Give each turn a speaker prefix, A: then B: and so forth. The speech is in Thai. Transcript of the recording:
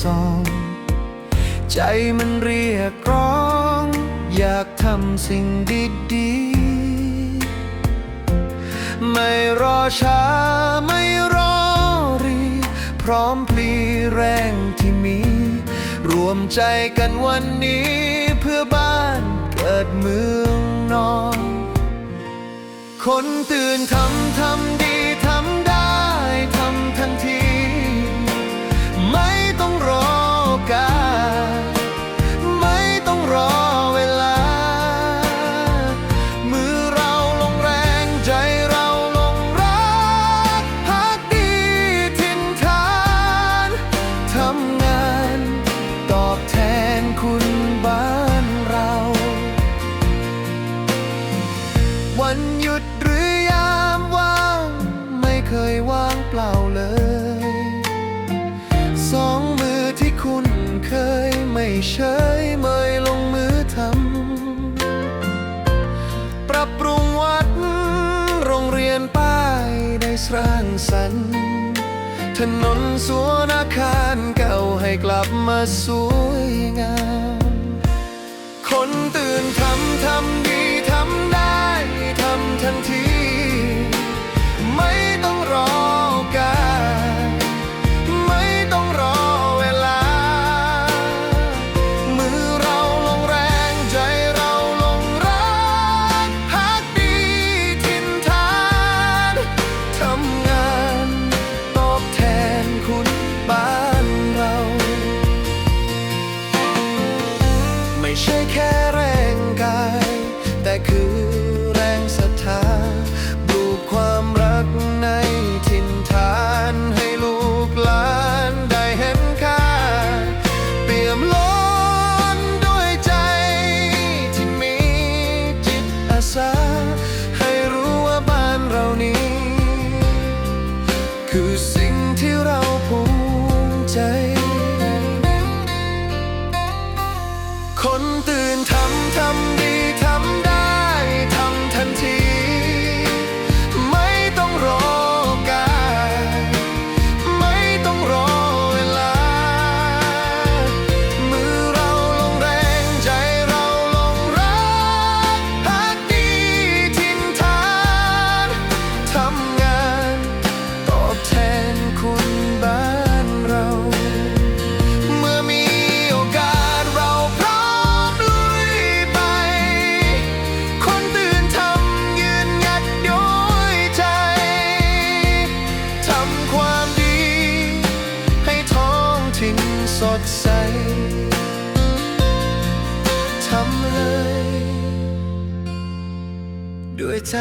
A: ส่อง ใจมันเรียกร้อง อยากทำสิ่งดีๆ ไม่รอช้าไม่รอรี พร้อมพลีแรงที่มี รวมใจกันวันนี้เพื่อบ้านเกิดเมืองนอน คนตื่นทำทำ ตอบแทนคุณบ้านเรา วันหยุดหรือยามว่าง ไม่เคยว่างเปล่าเลย สองมือที่คุณเคยไม่เฉยเมยลงมือทำ ปรับปรุงวัด โรงเรียนป้ายได้สร้างสรรค์ ถนนสวนอาคารเก่าให้กลับมาสวยงาม คนตื่นทำ ไม่ สดใส ทำเลย ด้วยใจ